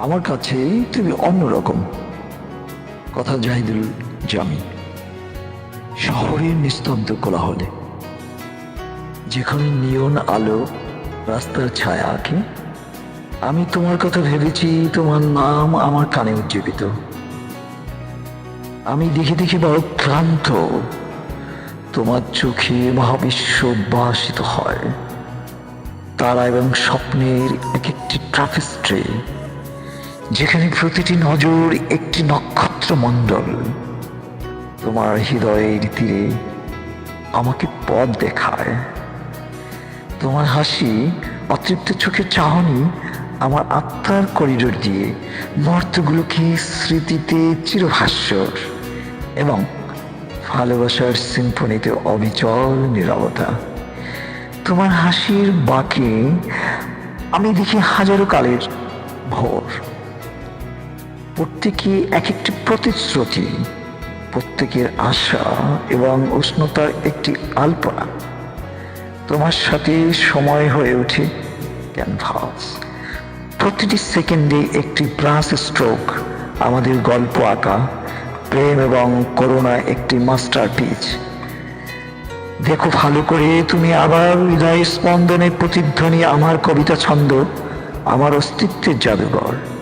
আমার কাছে তুমি অন্যরকম কথা জাহিদুল জামি। শহরের নিস্তব্ধ কোলাহলে। যেখানে নিয়ন আলো রাস্তার ছায়া আঁকে। আমি তোমার কথা ভেবেছি তোমার নাম আমার কানে উজ্জীবিত। আমি দেখে দেখে বড় ক্লান্ত। তোমার চোখে মহাবিশ্ব উদ্ভাসিত হয়। তারা এবং স্বপ্নের এক একটি ট্রাফিস্ট্রি। যেখানে প্রতিটি নজর একটি নক্ষত্র মণ্ডল তোমার হৃদয়ের তীরে আমাকে পথ দেখায়। তোমার হাসি, অতৃপ্ত চোখের চাহনি আমার আত্মার করিডোর দিয়ে মুহূর্তগুলোকে স্মৃতিতে চিরভাস্বর এবং ভালোবাসার সিম্ফনিতে অবিচল নীরবতা। তোমার হাসির বাঁকে আমি দেখি হাজারো কালের ভোর। প্রত্যেকে এক একটি প্রতিশ্রুতি, প্রত্যেকের আশা এবং উষ্ণতার একটি আলপনা। তোমার সাথে সময় হয়ে ওঠে, ক্যানভাস। প্রতিটি সেকেন্ডে একটি ব্রাস স্ট্রোক, আমাদের গল্প আঁকা, প্রেম এবং করোনা একটি মাস্টার পিচ দেখো ভালো করে তুমি আবার হৃদয় স্পন্দনের প্রতিধ্বনি আমার কবিতা ছন্দ, আমার অস্তিত্বের জাদুঘর।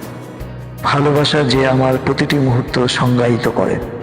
ভালোবাসা যে আমার প্রতিটি মুহূর্ত সংজ্ঞায়িত করে।